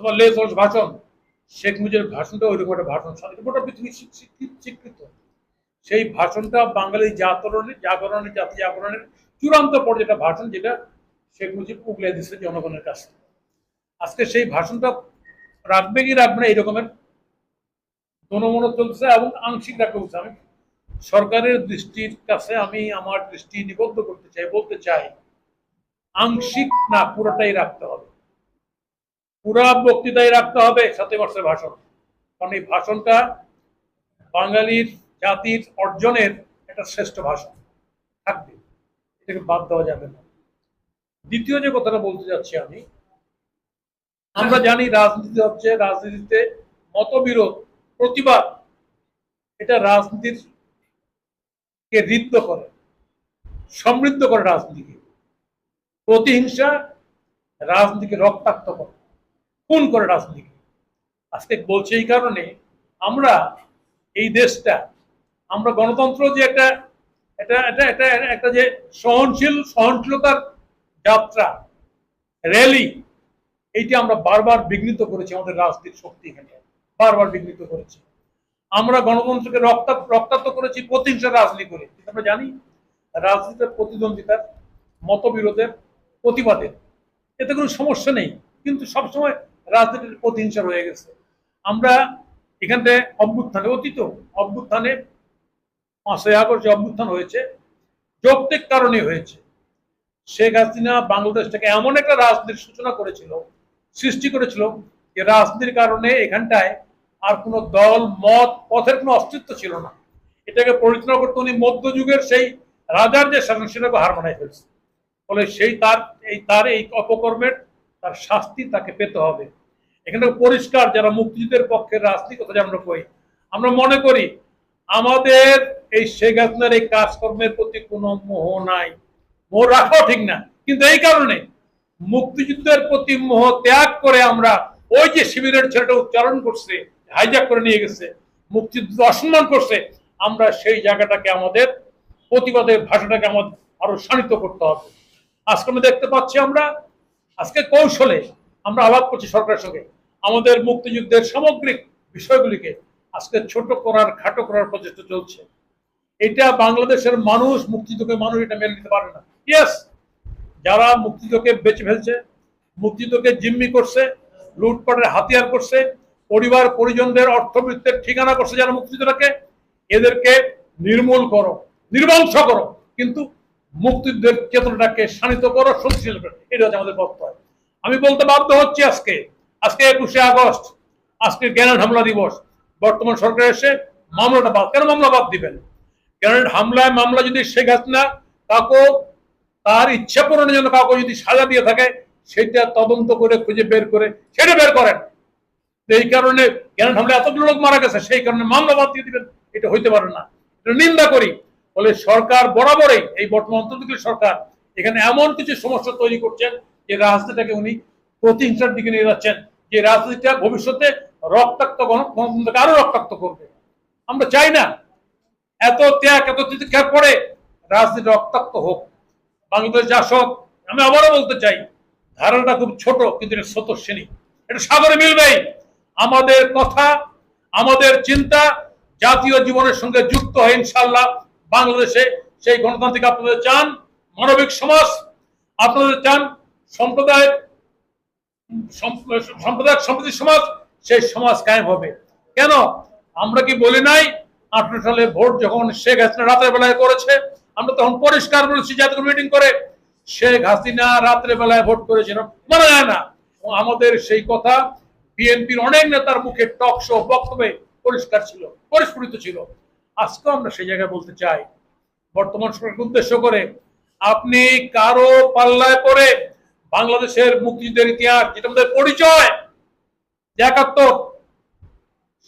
অথবা লেস ভাষণ, শেখ মুজিবের ভাষণটা ওইরকম একটা ভাষণ। গোটা পৃথিবী স্বীকৃ- স্বীকৃ- স্বীকৃত সেই ভাষণটা বাঙালি জাগরণের জাগরণের, জাতি জাগরণের চূড়ান্ত পর্যায়ে একটা ভাষণ যেটা শেখ মুজিব উগলে দিচ্ছে জনগণের কাছে। আজকে সেই ভাষণটা রাখবে কি রাখবে না এই রকমের চলছে এবং আংশিক বলছে আমি সরকারের দৃষ্টির কাছে আমি আমার দৃষ্টি নিবদ্ধ করতে চাই, বলতে চাই, আংশিক না, পুরোটাই রাখতে পুরা বক্তৃতাই রাখতে হবে সাথে বর্ষের ভাষণ। কারণ এই ভাষণটা বাঙালির জাতির অর্জনের একটা শ্রেষ্ঠ ভাষণ। থাকবে। এটাকে বাদ দেওয়া যাবে না। দ্বিতীয় যে কথাটা বলতে যাচ্ছি আমি আমরা জানি রাজনীতি হচ্ছে রাজনীতিতে মতবিরোধ প্রতিবাদ। এটা রাজনীতির কে ঋদ্ধ করে সমৃদ্ধ করে রাজনীতিকে। প্রতিহিংসা রাজনীতিকে রক্তাক্ত করে। খুন করে রাজনীতি। আজকে বলছে এই কারণে আমরা এই দেশটা, আমরা গণতন্ত্র যে একটা এটা এটা এটা একটা যে সহনশীল, সহনশীলতার যাত্রা র্যালি এইটি আমরা বারবার বিঘ্নিত করেছি আমাদের রাজনীতির শক্তি এখানে। বারবার বিঘ্নিত করেছি। আমরা গণতন্ত্রকে রক্তাক্ত রক্তাক্ত করেছি প্রতিহিংসা রাজনীতি করে। কিন্তু আমরা জানি রাজনীতির প্রতিদ্বন্দ্বিতার মতবিরোধের প্রতিবাদের এতে কোনো সমস্যা নেই। কিন্তু সবসময় রাজনীতির প্রতিহিংসা রয়ে গেছে। আমরা এখানটায় অভ্যুত্থানে, অতীত অভ্যুত্থানে পাঁচই আগস্ট যে অভ্যুত্থান হয়েছে, যৌক্তিক কারণে হয়েছে। শেখ হাসিনা বাংলাদেশটাকে এমন একটা রাজনীতির সূচনা করেছিল, সৃষ্টি করেছিল, যে রাজনীতির কারণে এখানটায় আর কোনো দল, মত, পথের কোনো অস্তিত্ব ছিল না। এটাকে পরিচালনা করতে উনি মধ্যযুগের সেই রাজার যে শাসন, সেটাকে হার মানায় ফেলছে। ফলে সেই তার, এই তার এই অপকর্মের তার শাস্তি তাকে পেতে হবে। এখানে পরিষ্কার যারা মুক্তিযুদ্ধের পক্ষের রাজনীতি কথা আমরা কই, আমরা মনে করি আমাদের এই শেখ হাসিনার এই কাজকর্মের প্রতি কোনো মোহ নাই। মোহ রাখাও ঠিক না। কিন্তু এই কারণে মুক্তিযুদ্ধের প্রতি মোহ ত্যাগ করে আমরা ওই যে শিবিরের ছেলেটা উচ্চারণ করছে হাইজ্যাক করে নিয়ে গেছে মুক্তিযুদ্ধ অসম্মান করছে, আমরা সেই জায়গাটাকে আমাদের প্রতিবাদের ভাষাটাকে আমাদের আরও শানিত করতে হবে। আজকে আমরা দেখতে পাচ্ছি আমরা, আজকে কৌশলে আমরা আলাপ করছি সরকারের সঙ্গে। আমাদের মুক্তিযুদ্ধের সামগ্রিক বিষয়গুলিকে আজকে ছোট করার, খাটো করার প্রচেষ্টা চলছে। এটা বাংলাদেশের মানুষ, মুক্তিযুদ্ধকে মানুষ এটা মেনে নিতে পারে না। ইয়েস যারা মুক্তিযুদ্ধকে বেঁচে ফেলছে, মুক্তিযুদ্ধকে জিম্মি করছে, লুটপাটের হাতিয়ার করছে, পরিবার, পরিজনদের অর্থবৃত্তের ঠিকানা করছে যারা মুক্তিযুদ্ধটাকে এদেরকে নির্মূল করো নির্বংশ করো। কিন্তু মুক্তিযুদ্ধের চেতনাটাকে শানিত করো, শক্তিশালী করো। এটা হচ্ছে আমাদের বক্তব্য। আমি বলতে বাধ্য হচ্ছি আজকে। আজকে একুশে আগস্ট, আজকে গ্যানেট হামলা দিবস। বর্তমান সরকার এসে মামলাটা বাদ কেন মামলা বাদ দিবেন? গ্যানেট হামলায় মামলা যদি শেখ হাসিনা কাউকে তার ইচ্ছা পূরণের জন্য কাউকে যদি সাজা দিয়ে থাকে, সেটা তদন্ত করে খুঁজে বের করে সেটা বের করেন। এই কারণে গ্যানেট হামলা এতগুলো লোক মারা গেছে, সেই কারণে মামলা বাদ দিয়ে দিবেন, এটা হইতে পারে না। এটা নিন্দা করি। ফলে সরকার বরাবরই এই বর্তমান অন্তর্বর্তী সরকার এখানে এমন কিছু সমস্যা তৈরি করছেন যে রাজনীতিটাকে উনি প্রতিহিংসার দিকে নিয়ে যাচ্ছেন, যে রাজনীতিটা ভবিষ্যতে রক্তাক্ত গণতন্ত্রকে আরও রক্তাক্ত করবে। আমরা চাই না এত ত্যাগ, এত তিতিক্ষার পরে রাজনীতি রক্তাক্ত হোক। বাংলাদেশ শাসক আমি আবারও বলতে চাই, ধারণাটা খুব ছোট, কিন্তু এটা স্রোতস্বিনী এটা সাগরে মিলবেই আমাদের কথা, আমাদের চিন্তা জাতীয় জীবনের সঙ্গে যুক্ত হয়ে ইনশাল্লাহ বাংলাদেশে সেই গণতান্ত্রিক আপনাদের চান। মানবিক সমাজ আপনাদের চান। সম্প্রদায় সম্প- সাম্প্রদায়িক সম্প্রীতি সমাজ, সেই সমাজ কায়েম হবে। কেন? আমরা কি বলি নাই? আঠারো সালে ভোট যখন শেখ হাসিনা রাতের বেলায় করেছে, আমরা তখন পরিষ্কার বলেছি জাতীয় মিটিং করে। শেখ হাসিনা রাত্রে বেলায় ভোট করেছিল মনে যায় না। আমাদের সেই কথা বিএনপির অনেক নেতার মুখে টক শো, বক্তব্যে পরিষ্কার ছিল, পরিস্ফুটিত ছিল। আজকে আমরা সেই জায়গায় বলতে চাই, বর্তমান সরকারকে উদ্দেশ্য করে, আপনি কারও পাল্লায় পড়ে বাংলাদেশের মুক্তিযুদ্ধের ইতিহাস, যেটা আমাদের পরিচয় একাত্তর,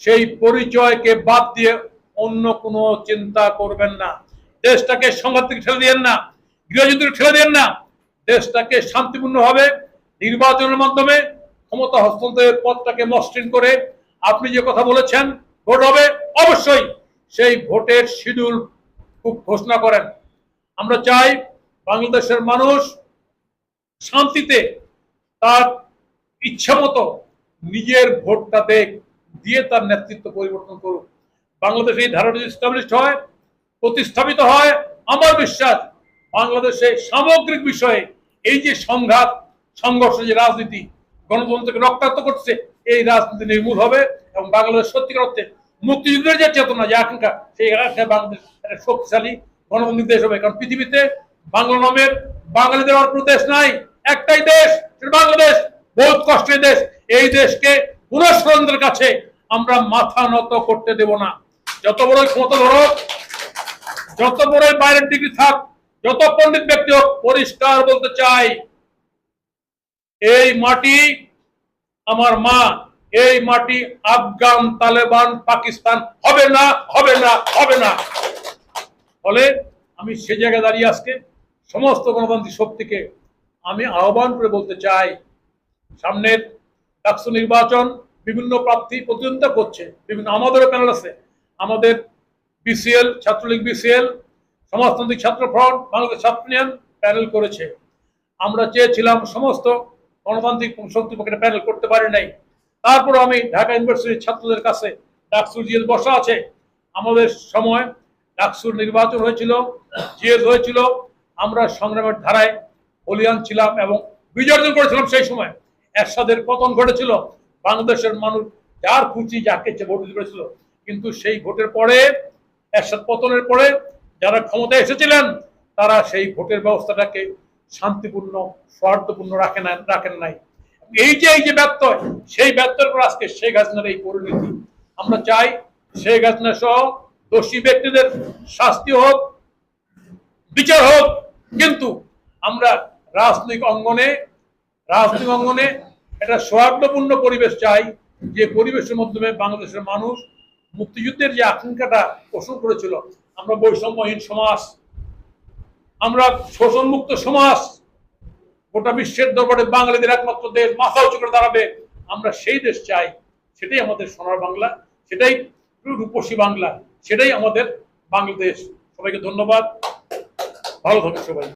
সেই পরিচয়কে বাদ দিয়ে অন্য কোনো চিন্তা করবেন না। দেশটাকে সংঘাত থেকে ঠেলে দিয়েন না, গৃহযুদ্ধে ঠেলে দেন না, দেশটাকে শান্তিপূর্ণভাবে নির্বাচনের মাধ্যমে ক্ষমতা হস্তান্তরের পথটাকে মসৃণ করে আপনি যে কথা বলেছেন, ভোট হবে, অবশ্যই সেই ভোটের শিডিউল খুব ঘোষণা করেন। আমরা চাই বাংলাদেশের মানুষ শান্তিতে তার ইচ্ছা মতো নিজের ভোটটা দেখ, দিয়ে তার নেতৃত্ব পরিবর্তন করুক। বাংলাদেশ এই ধারা যদি established হয়, প্রতিস্থাপিত হয়, আমার বিশ্বাস বাংলাদেশে সামগ্রিক বিষয়ে এই যে সংঘাত, সংঘর্ষ, যে রাজনীতি, গণতন্ত্রকে রক্তাক্ত করছে, এই রাজনীতি নির্মূল হবে এবং বাংলাদেশ সত্যিকার অর্থে মুক্তিযুদ্ধের যে চেতনা, যে আকাঙ্ক্ষা, সেই আকাঙ্ক্ষা বাংলাদেশ শক্তিশালী গণতান্ত্রিক দেশ হবে। কারণ পৃথিবীতে বাংলা নামের বাঙালিদের আর কোনো দেশ নাই। একটাই দেশ বাংলাদেশ, বহুত কষ্টের দেশ। এই দেশকে পুনঃস্বরণদের কাছে আমরা মাথা নত করতে দেব না। যত বড় ক্ষমতা ধরো যত বড় বাইরের ডিগ্রি থাক, যত পণ্ডিত ব্যক্তি হোক, পরিষ্কার বলতে চাই, এই মাটি আমার মা, এই মাটি আফগান তালেবান পাকিস্তান হবে না হবে না হবে না। ফলে আমি সে জায়গায় দাঁড়িয়ে আজকে সমস্ত গণতান্ত্রিক শক্তিকে আমি আহ্বান করে বলতে চাই, সামনের ডাকসু নির্বাচন বিভিন্ন প্রার্থী প্রতিদ্বন্দ্বিতা করছে, বিভিন্ন আমাদেরও প্যানেল আছে। আমাদের বিসিএল, ছাত্রলীগ বিসিএল, সমাজতান্ত্রিক ছাত্র ফ্রন্ট, বাংলাদেশ ছাত্র ইউনিয়ন প্যানেল করেছে। আমরা চেয়েছিলাম সমস্ত গণতান্ত্রিক শক্তি পক্ষে প্যানেল করতে পারি নাই। তারপর আমি ঢাকা ইউনিভার্সিটির ছাত্রদের কাছে ডাকসুর জিএস বসা আছে। আমাদের সময় ডাকসুর নির্বাচন হয়েছিল জিএস হয়েছিল। আমরা সংগ্রামের ধারায় বলিয়ান ছিলাম এবং বিজয় অর্জন করেছিলাম সেই সময়। এরশাদের পতন ঘটেছিল। বাংলাদেশের মানুষ যার খুশি যাকে ভোট দিতে পেরেছিল। কিন্তু সেই ভোটের পরে, এরশাদ পতনের পরে যারা ক্ষমতায় এসেছিলেন, তারা সেই ভোটের ব্যবস্থাটাকে শান্তিপূর্ণ, সৌহার্দ্যপূর্ণ রাখেন রাখেন নাই। এই যে এই যে ব্যত্যয়, সেই ব্যত্যয়ের পর আজকে শেখ হাসিনার এই পরিণতি। আমরা চাই শেখ হাসিনা সহ দোষী ব্যক্তিদের শাস্তি হোক, বিচার হোক। কিন্তু আমরা রাজনৈতিক অঙ্গনে রাজনৈতিক অঙ্গনে একটা সৌহার্দ্যপূর্ণ পরিবেশ চাই, যে পরিবেশের মাধ্যমে বাংলাদেশের মানুষ মুক্তিযুদ্ধের যে আকাঙ্ক্ষাটা পোষণ করেছিল, আমরা বৈষম্যহীন সমাজ, আমরা শোষণমুক্ত সমাজ, গোটা বিশ্বের দরবারে বাঙালিদের একমাত্র দেশ, মাথা উঁচু করে দাঁড়াবে, আমরা সেই দেশ চাই, সেটাই আমাদের সোনার বাংলা, সেটাই রূপসী বাংলা, সেটাই আমাদের বাংলাদেশ। সবাইকে ধন্যবাদ। ভালো থাকুন সবাই।